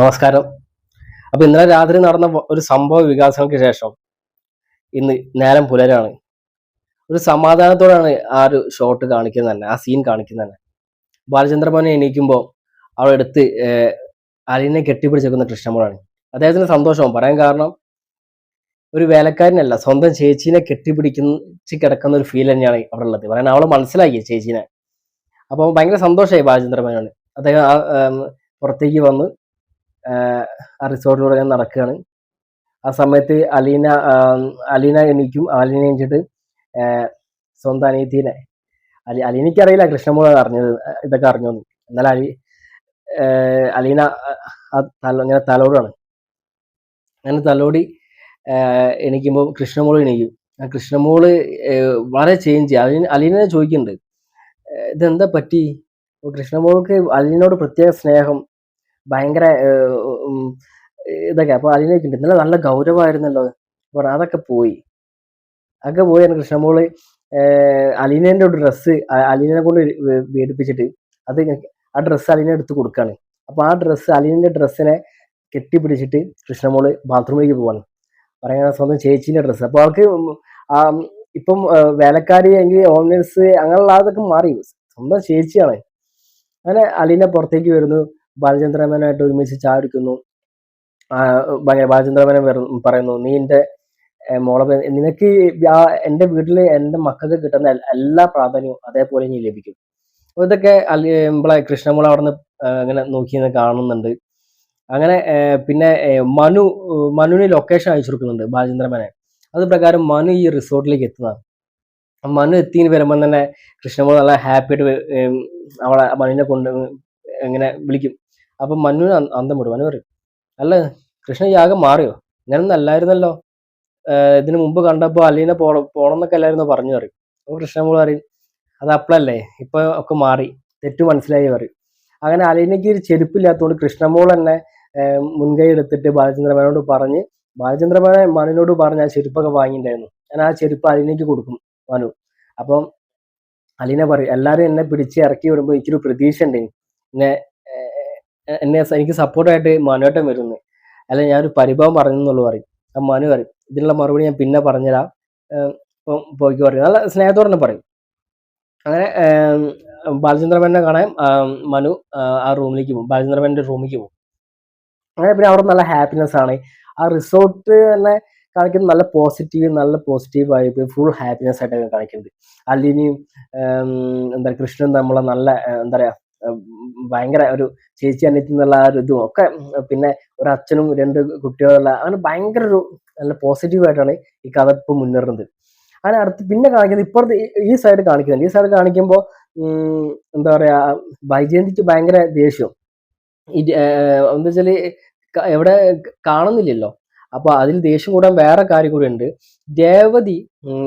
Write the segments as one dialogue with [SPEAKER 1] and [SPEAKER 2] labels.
[SPEAKER 1] നമസ്കാരം. അപ്പൊ ഇന്നലെ രാത്രി നടന്ന ഒരു സംഭവ വികാസങ്ങൾക്ക് ശേഷം ഇന്ന് നേരം പുലരാണ്. ഒരു സമാധാനത്തോടാണ് ആ ഒരു ഷോട്ട് കാണിക്കുന്നത് തന്നെ ആ സീൻ കാണിക്കുന്നത് തന്നെ. ബാലചന്ദ്രമോനെ എണീക്കുമ്പോൾ അവൾ എടുത്ത് അലിനെ കെട്ടിപ്പിടിച്ചേക്കുന്ന കൃഷ്ണമോളാണ്. അദ്ദേഹത്തിന് സന്തോഷവും പറയാൻ കാരണം ഒരു വേലക്കാരനല്ല സ്വന്തം ചേച്ചീനെ കെട്ടിപ്പിടിച്ച് കിടക്കുന്ന ഒരു ഫീൽ തന്നെയാണ് അവിടെ ഉള്ളത്. പറയാൻ അവൾ മനസ്സിലാക്കി ചേച്ചീനെ. അപ്പൊ ഭയങ്കര സന്തോഷമായി ബാലചന്ദ്രമേനോന് അദ്ദേഹം പുറത്തേക്ക് വന്ന് ആ റിസോർട്ടിലൂടെ ഞാൻ നടക്കുകയാണ്. ആ സമയത്ത് അലീന അലീന എണീക്കും അലീന എണീച്ചിട്ട് സ്വന്തം അനിയത്തീനെ അലി അലീനയ്ക്ക് അറിയില്ല കൃഷ്ണമോള അറിഞ്ഞത് ഇതൊക്കെ അറിഞ്ഞു എന്നാൽ അലി അലീന തല ഇങ്ങനെ തലോടാണ് അങ്ങനെ തലോടി എണീക്കുമ്പോൾ കൃഷ്ണമോൾ എണീക്കും. ആ കൃഷ്ണമോൾ വളരെ ചേഞ്ച് അലീന അലീനെ ചോദിക്കുന്നുണ്ട് ഇതെന്താ പറ്റി? കൃഷ്ണമോൾക്ക് അലീനോട് പ്രത്യേക സ്നേഹം ഭയങ്കര ഇതൊക്കെ. അപ്പൊ അതിനൊക്കെ ഉണ്ട് ഇന്നലെ നല്ല ഗൗരവമായിരുന്നല്ലോ. അപ്പൊ അതൊക്കെ പോയി. അതൊക്കെ പോയി എന്നെ കൃഷ്ണമോൾ അലീനേന്റെ ഒരു ഡ്രസ്സ് അലീനെ കൊണ്ട് വേടിപ്പിച്ചിട്ട് അത് ആ ഡ്രസ്സ് അലീനെ എടുത്ത് കൊടുക്കാണ്. അപ്പൊ ആ ഡ്രസ്സ് അലീനന്റെ ഡ്രസ്സിനെ കെട്ടിപ്പിടിച്ചിട്ട് കൃഷ്ണമോൾ ബാത്റൂമിലേക്ക് പോവാണ്. പറയാൻ സ്വന്തം ചേച്ചീന്റെ ഡ്രസ്സ്. അപ്പൊ അവൾക്ക് ഇപ്പം വേലക്കാരി അല്ലെങ്കിൽ ഓൺലൈൻസ് അങ്ങനെയുള്ള അതൊക്കെ മാറി. സ്വന്തം ചേച്ചിയാണ്. അങ്ങനെ അലീന പുറത്തേക്ക് വരുന്നു. ബാലചന്ദ്രമേനായിട്ട് ഒരുമിച്ച് ചാടിക്കുന്നു. ബാലചന്ദ്രമേനൻ പറയുന്നു നീ എന്റെ മോളെ നിനക്ക് എന്റെ വീട്ടിൽ എന്റെ മക്കൾക്ക് കിട്ടുന്ന എല്ലാ പ്രാധാന്യവും അതേപോലെ നീ ലഭിക്കും. അപ്പൊ ഇതൊക്കെ നമ്മളെ കൃഷ്ണമോള അവിടെ അങ്ങനെ നോക്കി കാണുന്നുണ്ട്. അങ്ങനെ പിന്നെ മനു മനുവിന് ലൊക്കേഷൻ അയച്ചു കൊടുക്കുന്നുണ്ട് ബാലചന്ദ്രമേനെ അത് പ്രകാരം മനു ഈ റിസോർട്ടിലേക്ക് എത്തുന്നതാണ്. മനു എത്തിന്ന് വരുമ്പോൾ തന്നെ കൃഷ്ണമോൾ നല്ല ഹാപ്പി ആയിട്ട് അവളെ മനുവിനെ കൊണ്ട് ഇങ്ങനെ വിളിക്കും. അപ്പൊ മനുവിന് അന്തം വിടും മനു പറയും അല്ല കൃഷ്ണ യാഗം മാറിയോ? ഇങ്ങനൊന്നും അല്ലായിരുന്നല്ലോ. ഇതിനു മുമ്പ് കണ്ടപ്പോ അലീനെ പോണം പോണം എന്നൊക്കെ അല്ലായിരുന്നു? പറഞ്ഞു പറയും. അപ്പൊ കൃഷ്ണമോൾ പറയും അത് അപ്പളല്ലേ? ഇപ്പൊ ഒക്കെ മാറി. തെറ്റു മനസ്സിലായി പറയും. അങ്ങനെ അലീനയ്ക്ക് ഒരു ചെരുപ്പില്ലാത്തതുകൊണ്ട് കൃഷ്ണമോൾ തന്നെ മുൻകൈ എടുത്തിട്ട് ബാലചന്ദ്രമേനോട് പറഞ്ഞ് ബാലചന്ദ്രമേനെ മനുവിനോട് പറഞ്ഞ് ആ ചെരുപ്പൊക്കെ വാങ്ങിയിട്ടുണ്ടായിരുന്നു. ഞാൻ ആ ചെരുപ്പ് അലീനയ്ക്ക് കൊടുക്കും മനു. അപ്പം അലീന പറയും എല്ലാരും എന്നെ പിടിച്ച് ഇറക്കി വിടുമ്പോൾ എനിക്കൊരു പ്രതീക്ഷ ഉണ്ട് എന്നെ എനിക്ക് സപ്പോർട്ടായിട്ട് മനുവേട്ടൻ വരുന്നു. അല്ല ഞാനൊരു പരിഭവം പറഞ്ഞെന്നുള്ളു പറയും. ആ മനു പറയും ഇതിനുള്ള മറുപടി ഞാൻ പിന്നെ പറഞ്ഞുതരാം ഇപ്പം പോയിക്ക് പറയും. നല്ല സ്നേഹത്തോടെ പറയും. അങ്ങനെ ബാലചന്ദ്രമേനെ കാണാൻ മനു ആ, റൂമിലേക്ക് പോകും. ബാലചന്ദ്രമേന്റെ റൂമിലേക്ക് പോകും. അങ്ങനെ പിന്നെ അവിടെ നല്ല ഹാപ്പിനെസ് ആണ്. ആ റിസോർട്ട് തന്നെ കാണിക്കുന്നത് നല്ല പോസിറ്റീവ് നല്ല പോസിറ്റീവ് വൈബ് ഫുൾ ഹാപ്പിനെസ് ആയിട്ടൊക്കെ കാണിക്കുന്നത് അല്ലിനിയും എന്താ കൃഷ്ണൻ നമ്മളെ നല്ല എന്താ പറയാ ഏഹ്, ഭയങ്കര ഒരു ചേച്ചി അനിയത്തി എന്നുള്ള ആ ഒരു ഇതും ഒക്കെ പിന്നെ ഒരു അച്ഛനും രണ്ട് കുട്ടികളുള്ള അങ്ങനെ ഭയങ്കര ഒരു നല്ല പോസിറ്റീവ് ആയിട്ടാണ് ഈ കഥ ഇപ്പൊ മുന്നേറുന്നത്. അങ്ങനെ അടുത്ത് പിന്നെ കാണിക്കുന്നത് ഇപ്പുറത്ത് ഈ- സൈഡ് കാണിക്കുന്നുണ്ട്. ഈ സൈഡ് കാണിക്കുമ്പോൾ എന്താ പറയാ വൈജയന്തിക്ക് ഭയങ്കര ദേഷ്യം. എന്താ വെച്ചാൽ എവിടെ കാണുന്നില്ലല്ലോ. അപ്പൊ അതിൽ ദേഷ്യം കൂടാൻ വേറെ കാര്യം കൂടി ഉണ്ട്. രേവതി ഉം,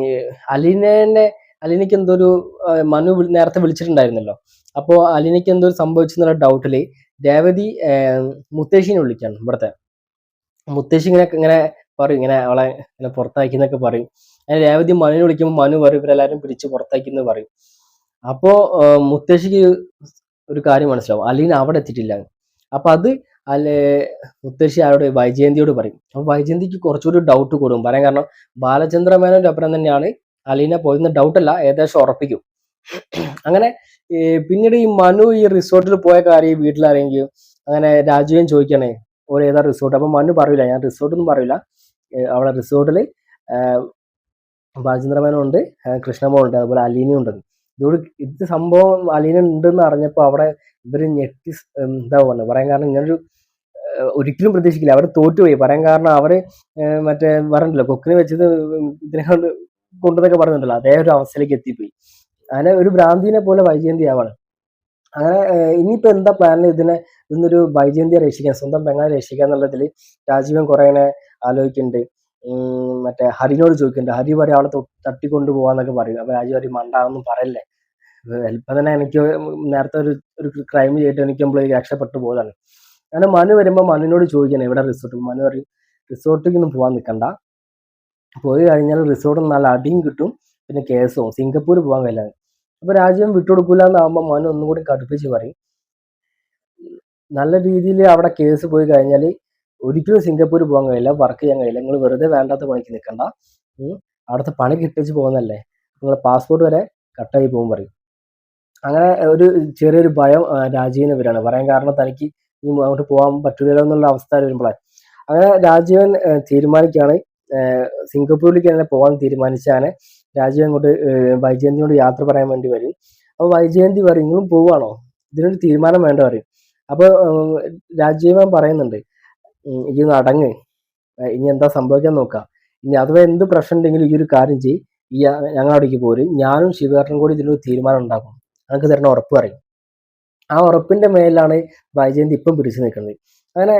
[SPEAKER 1] അലീനനെ അലീനയ്ക്ക് എന്തോ ഒരു മനു നേരത്തെ വിളിച്ചിട്ടുണ്ടായിരുന്നല്ലോ. അപ്പോ അലീനയ്ക്ക് എന്തോ സംഭവിച്ചെന്നുള്ള ഡൗട്ടിൽ രേവതി മുത്തേശിനെ വിളിക്കാണ് ഇവിടുത്തെ. മുത്തേശി ഇങ്ങനെ ഇങ്ങനെ പറയും ഇങ്ങനെ അവളെ ഇങ്ങനെ പുറത്താക്കി എന്നൊക്കെ പറയും. അങ്ങനെ രേവതി മനുവിനെ വിളിക്കുമ്പോൾ മനു പറയും ഇവരെല്ലാരും പിടിച്ച് പുറത്താക്കി എന്ന് പറയും. അപ്പോ മുത്തേശിക്ക് ഒരു കാര്യം മനസ്സിലാവും. അലീന അവിടെ എത്തിയിട്ടില്ല. അപ്പൊ അത് അല്ലെ മുത്തശ്ശി ആരോട് വൈജയന്തിയോട് പറയും. അപ്പൊ വൈജയന്തിക്ക് കുറച്ചുകൂടി ഡൗട്ട് കൂടും. പറയാൻ കാരണം ബാലചന്ദ്ര മേനോന്റെ അപ്പുറം തന്നെയാണ് അലീന പോയെന്ന് അല്ല ഏകദേശം ഉറപ്പിക്കും. അങ്ങനെ പിന്നീട് ഈ മനു ഈ റിസോർട്ടിൽ പോയ കാര്യം ഈ വീട്ടിലാരെങ്കിലും അങ്ങനെ രാജുവിൻ ചോദിക്കണേ ഒരു ഏതാ റിസോർട്ട് അപ്പൊ മനു പറയില്ല ഞാൻ റിസോർട്ട് ഒന്നും പറയില്ല അവിടെ റിസോർട്ടിൽ ബാലചന്ദ്രമേനുണ്ട് ഉണ്ട് അതുപോലെ അലീനയും ഉണ്ടെന്ന് ഇതോട് ഇത് സംഭവം അലീന ഉണ്ടെന്ന് അറിഞ്ഞപ്പോ അവിടെ ഇവർ ഞെട്ടി എന്താ പറയുക പറയാൻ കാരണം ഇങ്ങനൊരു ഒരിക്കലും പ്രതീക്ഷിക്കില്ല. അവർ തോറ്റുപോയി. പറയാൻ കാരണം അവർ മറ്റേ പറഞ്ഞില്ല കൊക്കിനെ വെച്ചത് ഇതിനെ കൊണ്ട് പറഞ്ഞിട്ടില്ല അതേ ഒരു അവസ്ഥയിലേക്ക് എത്തിപ്പോയി. അങ്ങനെ ഒരു ഭ്രാന്തിനെ പോലെ വൈജയന്തി ആവാണ്. അങ്ങനെ ഇനിയിപ്പോ എന്താ പ്ലാൻ ഇതിനെ ഇന്നൊരു വൈജയന്തിയെ രക്ഷിക്കാൻ സ്വന്തം പെങ്ങളെ രക്ഷിക്കാൻ എന്നുള്ളതിൽ രാജീവൻ കുറെ ആലോചിക്കുന്നുണ്ട്. മറ്റേ ഹരിനോട് ചോദിക്കുന്നുണ്ട്. ഹരി പറയും അവളെ തട്ടിക്കൊണ്ടു പോവാന്നൊക്കെ പറയും. അപ്പൊ രാജീവ് പറയും മണ്ടാണെന്നും പറയല്ലേ. ചിലപ്പോ തന്നെ എനിക്ക് നേരത്തെ ഒരു ഒരു ക്രൈം ചെയ്തിട്ട് എനിക്ക് നമ്മൾ രക്ഷപ്പെട്ടു പോയതാണ്. അങ്ങനെ മനു വരുമ്പോൾ മനുവിനോട് ചോദിക്കണം ഇവിടെ റിസോർട്ട്? മനു പറയും റിസോർട്ടിൽ ഒന്നും പോകാൻ നിൽക്കണ്ട പോയി കഴിഞ്ഞാൽ റിസോർട്ടും നല്ല അടിയും കിട്ടും. പിന്നെ കേസോ. സിംഗപ്പൂർ പോകാൻ കഴിയില്ല. അപ്പൊ രാജ്യം വിട്ടുകൊടുക്കൂല എന്നാകുമ്പോൾ മോനെ ഒന്നും കൂടി കടുപ്പിച്ച് പറയും. നല്ല രീതിയിൽ അവിടെ കേസ് പോയി കഴിഞ്ഞാൽ ഒരിക്കലും സിംഗപ്പൂർ പോകാൻ കഴിയില്ല. വർക്ക് ചെയ്യാൻ കഴിയില്ല. നിങ്ങൾ വെറുതെ വേണ്ടാത്ത പണിക്ക് നിൽക്കണ്ട. അവിടുത്തെ പണി കിട്ടിച്ച് പോകുന്നല്ലേ നിങ്ങൾ പാസ്പോർട്ട് വരെ കട്ടായി പോകും പറയും. അങ്ങനെ ഒരു ചെറിയൊരു ഭയം രാജീവന് വരികയാണ്. പറയാൻ കാരണം തനിക്ക് ഇനി അങ്ങോട്ട് പോകാൻ പറ്റില്ലല്ലോ എന്നുള്ള അവസ്ഥ വരുമ്പോഴാണ് അങ്ങനെ രാജീവൻ തീരുമാനിക്കുകയാണെങ്കിൽ സിംഗപ്പൂരിലേക്ക് തന്നെ പോകാൻ തീരുമാനിച്ചാണ് രാജീവ് അങ്ങോട്ട് വൈജയന്തിയോട് യാത്ര പറയാൻ വേണ്ടി വരും. അപ്പോൾ വൈജയന്തി പറയും പോവാണോ? ഇതിനൊരു തീരുമാനം വേണ്ട പറയും. അപ്പോൾ രാജീവൻ പറയുന്നുണ്ട് ഈ നടങ്ങ്. ഇനി എന്താ സംഭവിക്കാൻ നോക്കാം. ഇനി അഥവാ എന്ത് പ്രശ്നം ഉണ്ടെങ്കിലും ഈ ഒരു കാര്യം ചെയ്യും. ഈ ഞങ്ങൾ അവിടേക്ക് പോരും. ഞാനും ശിവേട്ടനും കൂടി ഇതിനൊരു തീരുമാനം ഉണ്ടാക്കും. ഞങ്ങൾക്ക് തരുന്ന ഉറപ്പ് പറയും. ആ ഉറപ്പിന്റെ മേലാണ് വൈജയന്തി ഇപ്പം പിടിച്ചു നിൽക്കുന്നത്. അങ്ങനെ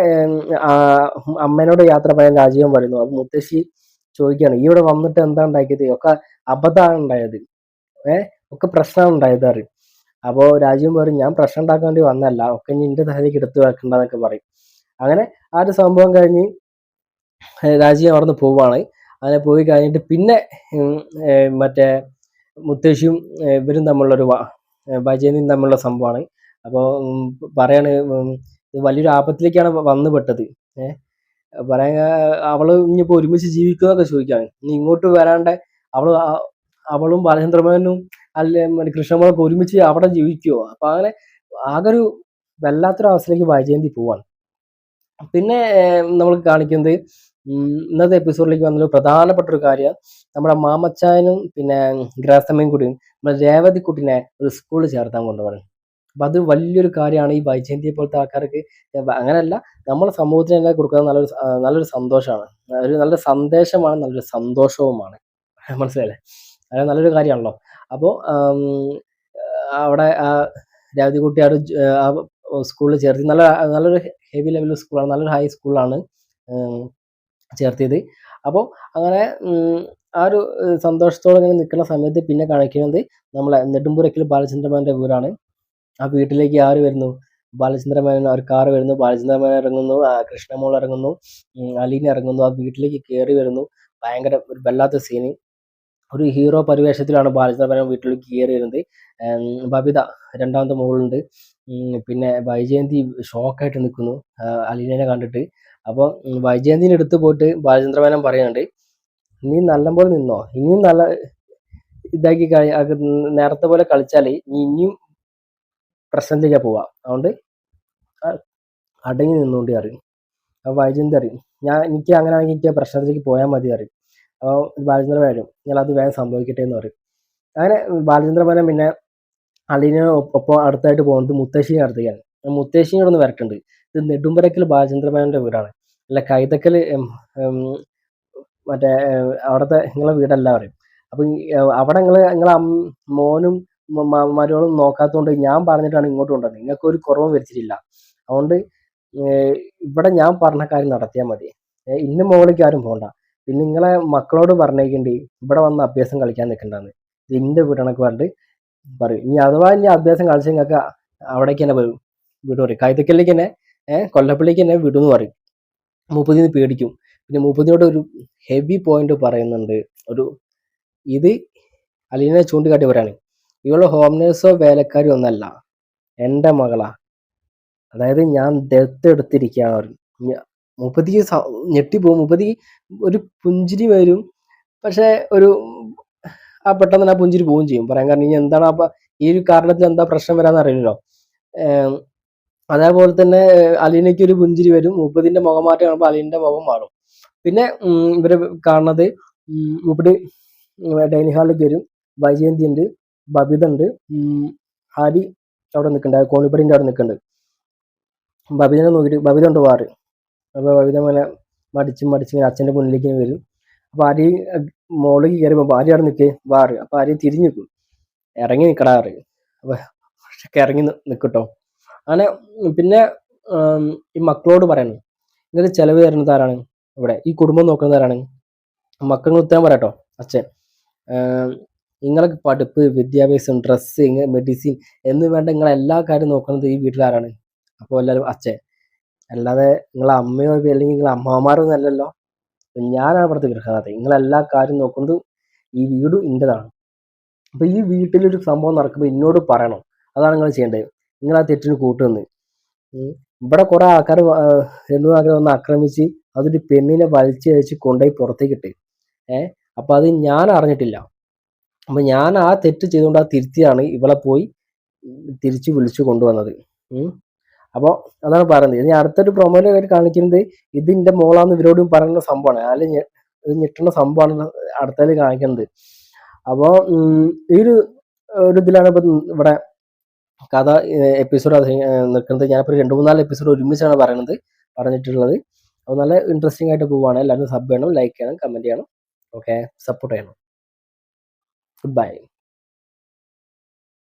[SPEAKER 1] അമ്മേനോട് യാത്ര പറയാൻ രാജീവൻ പറയുന്നു. അപ്പൊ മുത്തശ്ശി ചോദിക്കുകയാണ് ഈ ഇവിടെ വന്നിട്ട് എന്താ ഉണ്ടാക്കിയത്? ഒക്കെ അബദ്ധമാണ് ഉണ്ടായത്. ഏഹ് ഒക്കെ പ്രശ്നമാണ് ഉണ്ടായത് അറിയും അപ്പോൾ രാജീവൻ പറയും ഞാൻ പ്രശ്നം ഉണ്ടാക്കാൻ വേണ്ടി വന്നല്ല ഒക്കെ ഇനി എന്റെ തലയിലേക്ക് എടുത്തു വെക്കണ്ടെന്നൊക്കെ പറയും. അങ്ങനെ ആ ഒരു സംഭവം കഴിഞ്ഞ് രാജീവ് അവിടെ നിന്ന് പോവാണ്. അങ്ങനെ പോയി കഴിഞ്ഞിട്ട് പിന്നെ മറ്റേ മുത്തശ്ശിയും ഇവരും തമ്മിലുള്ളൊരു വൈജയന്തിയും തമ്മിലുള്ള സംഭവമാണ്. അപ്പോൾ പറയാണ് വലിയൊരു ആപത്തിലേക്കാണ് വന്നു പെട്ടത് ഏഹ് പറയാൻ അവൾ ഇനിയിപ്പോ ഒരുമിച്ച് ജീവിക്കുന്നൊക്കെ ചോദിക്കാണ് ഇനി ഇങ്ങോട്ട് വരാണ്ട് അവൾ അവളും ബാലചന്ദ്രമേനും അല്ലെ കൃഷ്ണമോളൊക്കെ ഒരുമിച്ച് അവിടെ ജീവിക്കുവോ? അപ്പൊ അങ്ങനെ ആകെ ഒരു വല്ലാത്തൊരു അവസ്ഥയിലേക്ക് വൈജയന്തി പോവാണ്. പിന്നെ നമ്മൾ കാണിക്കുന്നത് ഇന്നത്തെ എപ്പിസോഡിലേക്ക് വന്നൊരു പ്രധാനപ്പെട്ട ഒരു കാര്യം. നമ്മുടെ മാമച്ചായനും പിന്നെ ഗ്രാസമ്മയും കൂടിയും നമ്മുടെ രേവതിക്കുട്ടിനെ ഒരു സ്കൂളിൽ ചേർത്താൻ കൊണ്ടുപോകണം. അപ്പൊ അത് വലിയൊരു കാര്യമാണ് ഈ വൈജയന്തിയെ പോലത്തെ ആൾക്കാർക്ക്. അങ്ങനെയല്ല നമ്മളെ സമൂഹത്തിന് തന്നെ കൊടുക്കുന്നത് നല്ലൊരു നല്ലൊരു സന്തോഷമാണ്. ഒരു നല്ല സന്ദേശമാണ് നല്ലൊരു സന്തോഷവുമാണ്. മനസ്സിലായില്ലേ? അത് നല്ലൊരു കാര്യമാണല്ലോ. അപ്പോൾ അവിടെ അവിടെ ആ സ്കൂളിൽ ചേർത്തി. നല്ല നല്ലൊരു ഹെവി ലെവൽ സ്കൂളാണ്. നല്ലൊരു ഹൈ സ്കൂളാണ് ചേർത്തിയത്. അപ്പോൾ അങ്ങനെ ആ ഒരു സന്തോഷത്തോടെ ഇങ്ങനെ നിൽക്കുന്ന സമയത്ത് പിന്നെ കാണിക്കുന്നത് നമ്മളെ നെടുമ്പുരക്കിൽ ബാലചന്ദ്രമാന്റെ വീടാണ്. ആ വീട്ടിലേക്ക് ആര് വരുന്നു? ബാലചന്ദ്ര മേനോൻ ഒരു കാർ വരുന്നു. ബാലചന്ദ്ര മേനോൻ ഇറങ്ങുന്നു കൃഷ്ണമോൾ ഇറങ്ങുന്നു. അലീന ഇറങ്ങുന്നു. ആ വീട്ടിലേക്ക് കയറി വരുന്നു. ഭയങ്കര ഒരു വല്ലാത്ത സീന് ഒരു ഹീറോ പരിവേഷത്തിലാണ് ബാലചന്ദ്ര മേനോൻ വീട്ടിലേക്ക് കയറി വരുന്നത്. ബബിത രണ്ടാമത്തെ മോളുണ്ട്. പിന്നെ വൈജയന്തി ഷോക്കായിട്ട് നിൽക്കുന്നു അലീനെ കണ്ടിട്ട്. അപ്പോൾ വൈജയന്തിന്റെ അടുത്ത് പോയിട്ട് ബാലചന്ദ്ര മേനോൻ പറയുന്നുണ്ട് നീ നല്ലപോലെ നിന്നോ? ഇനിയും നല്ല ഇതാക്കി കഴി നേരത്തെ പോലെ കളിച്ചാൽ നീ ഇനിയും പ്രശ്നത്തിലേക്കാ പോവാ. അതുകൊണ്ട് അടങ്ങി നിന്നുകൊണ്ട് അറിയും അപ്പോൾ വൈജയന്തി അറിയും ഞാൻ എനിക്ക് അങ്ങനെ ആണെങ്കിൽ എനിക്ക് പ്രശ്നത്തിലേക്ക് പോയാൽ മതി അറിയും അപ്പോൾ ബാലചന്ദ്രൻ വരും ഞാൻ അത് വേഗം സംഭവിക്കട്ടെ എന്ന് പറയും. അങ്ങനെ ബാലചന്ദ്രമേനൻ പിന്നെ അളിന് ഒപ്പം അടുത്തായിട്ട് പോകുന്നത് മുത്തശ്ശിയെ അടുത്തേക്കാണ് മുത്തശ്ശിയും ഒന്ന് വരട്ടുണ്ട് ഇത് നെടുമ്പരക്കൽ ബാലചന്ദ്രമേനന്റെ വീടാണ്. അല്ല കൈതക്കൽ മറ്റേ അവിടുത്തെ നിങ്ങളെ വീടല്ല പറയും. അപ്പൊ അവിടെ നിങ്ങൾ നിങ്ങളെ മോനും മരുമകളും നോക്കാത്തതുകൊണ്ട് ഞാൻ പറഞ്ഞിട്ടാണ് ഇങ്ങോട്ട് കൊണ്ടുവന്നത്. നിങ്ങൾക്ക് ഒരു കുറവും വരുത്തിയിട്ടില്ല. അതുകൊണ്ട് ഇവിടെ ഞാൻ പറഞ്ഞ കാര്യം നടത്തിയാൽ മതി. ഇന്ന് മുകളിലേക്ക് ആരും പോകണ്ട പിന്നെ നിങ്ങളെ മക്കളോട് പറഞ്ഞേക്കണ്ടി ഇവിടെ വന്ന് അഭ്യാസം കളിക്കാൻ നിൽക്കണ്ടെന്ന്. ഇത് ഇന്റെ വീടാണൊക്കെ പറഞ്ഞിട്ട് പറയും. ഇനി അഥവാ ഇനി അഭ്യാസം കളിച്ച് നിങ്ങൾക്ക് അവിടേക്ക് തന്നെ വരും. വീട് പറയും. കൈതക്കല്ലേക്ക് തന്നെ കൊല്ലപ്പള്ളിക്ക് തന്നെ വിടുന്ന് പറയും. മൂപ്പതിന്ന് പേടിക്കും. പിന്നെ മൂപ്പതിനോട് ഒരു ഹെവി പോയിന്റ് പറയുന്നുണ്ട്. ഒരു ഇത് അലീനെ ചൂണ്ടിക്കാട്ടി പറയാണ് ഇവൾ ഹോം നേഴ്സോ വേലക്കാരിയോ ഒന്നല്ല. എന്റെ മകളാ. അതായത് ഞാൻ ദത്തെടുത്തിരിക്കുകയാണ് അവർ മുപ്പതിക്ക് ഞെട്ടിപ്പോവും. മുപ്പതി ഒരു പുഞ്ചിരി വരും. പക്ഷേ ഒരു ആ പെട്ടെന്ന് ആ പുഞ്ചിരി പോവുകയും ചെയ്യും. പറയാൻ കാരണം ഇനി എന്താണ് അപ്പൊ ഈ ഒരു കാരണത്തിൽ എന്താ പ്രശ്നം വരാന്ന് അറിയില്ലല്ലോ. അതേപോലെ തന്നെ അലീനയ്ക്ക് ഒരു പുഞ്ചിരി വരും. മുപ്പതിന്റെ മുഖം മാറ്റം കാണുമ്പോൾ അലീന്റെ മുഖം മാറും. പിന്നെ ഇവർ കാണുന്നത് മുപ്പടി ഡൈനിങ് ഹാളിൽ വരും. വൈജയന്തി ഉണ്ട് ബബിത ഉണ്ട് ഹരി അവിടെ നിൽക്കുന്നുണ്ട് കോണിപ്പടിന്റെ അവിടെ നിൽക്കുന്നുണ്ട് ബബിതനെ നോക്കിയിട്ട് ബബിത ഉണ്ട് വാറ്. അപ്പൊ ബബിത ഇങ്ങനെ മടിച്ച് മടിച്ച് ഇങ്ങനെ അച്ഛന്റെ മുന്നിലേക്ക് വരും. അപ്പൊ ആരി മോളിലേക്ക് കയറിയപ്പോ ആരി അവിടെ നിൽക്കേ വാറ്. അപ്പോൾ ആരി തിരിഞ്ഞു നിൽക്കും. ഇറങ്ങി നിൽക്കടാറ് അപ്പോൾ പക്ഷെ ഇറങ്ങി നിൽക്കട്ടോ അങ്ങനെ പിന്നെ ഈ മക്കളോട് പറയണം. ഇന്നത്തെ ചെലവ് തരുന്നത് ആരാണ്? ഇവിടെ ഈ കുടുംബം നോക്കുന്നത് ആരാണ്? മക്കൾ ഉത്തരം പറയട്ടോ അച്ഛൻ. നിങ്ങൾക്ക് പഠിപ്പ് വിദ്യാഭ്യാസം ഡ്രസ്സിങ് മെഡിസിൻ എന്ന് വേണ്ട നിങ്ങൾ എല്ലാ കാര്യം നോക്കുന്നത് ഈ വീട്ടിലാരാണ്. അപ്പോൾ എല്ലാവരും അച്ഛൻ. അല്ലാതെ നിങ്ങളെ അമ്മയോ അല്ലെങ്കിൽ നിങ്ങളെ അമ്മമാരൊന്നും അല്ലല്ലോ. ഞാനാണ് ഇവിടുത്തെ ഗൃഹനാഥൻ നിങ്ങളെല്ലാ കാര്യം നോക്കുന്നത് ഈ വീടും ഇന്റെതാണ്. അപ്പോൾ ഈ വീട്ടിലൊരു സംഭവം നടക്കുമ്പോൾ എന്നോട് പറയണം. അതാണ് നിങ്ങൾ ചെയ്യേണ്ടത്. നിങ്ങൾ ആ തെറ്റിന് കൂട്ടുന്നത് ഇവിടെ കുറെ ആൾക്കാർ രണ്ടു ആൾക്കാർ വന്ന് ആക്രമിച്ച് അതൊരു പെണ്ണിനെ വലിച്ചു കഴിച്ച് കൊണ്ടുപോയി പുറത്തേക്ക് ഇട്ട്. ഏഹ് അപ്പൊ അത് ഞാൻ അറിഞ്ഞിട്ടില്ല. അപ്പൊ ഞാൻ ആ തെറ്റ് ചെയ്തുകൊണ്ട് ആ തിരുത്തിയാണ് ഇവളെ പോയി തിരിച്ചു വിളിച്ചു കൊണ്ടുവന്നത്. അപ്പോൾ അപ്പൊ അതാണ് പറയുന്നത്. ഇനി അടുത്തൊരു പ്രൊമോയിൽ കാണിക്കുന്നത് ഇത് എന്റെ മോളാന്ന് ഇവരോടും പറയുന്ന സംഭവമാണ്. അതിൽ ഇത് ഞെട്ടുന്ന സംഭവമാണ് അടുത്തതിൽ കാണിക്കുന്നത്. അപ്പോൾ ഈ ഒരു ഒരു ഇതിലാണ് ഇപ്പം ഇവിടെ കഥ എപ്പിസോഡ് നിൽക്കുന്നത്. ഞാനിപ്പോൾ രണ്ട് മൂന്നാൽ എപ്പിസോഡ് ഒരുമിച്ചാണ് പറയുന്നത് പറഞ്ഞിട്ടുള്ളത്. അപ്പോൾ നല്ല ഇൻട്രസ്റ്റിംഗ് ആയിട്ട് പോവുകയാണ് എല്ലാവരും സബ് ചെയ്യണം ലൈക്ക് ചെയ്യണം കമന്റ് ചെയ്യണം. ഓക്കെ സപ്പോർട്ട് ചെയ്യണം. goodbye.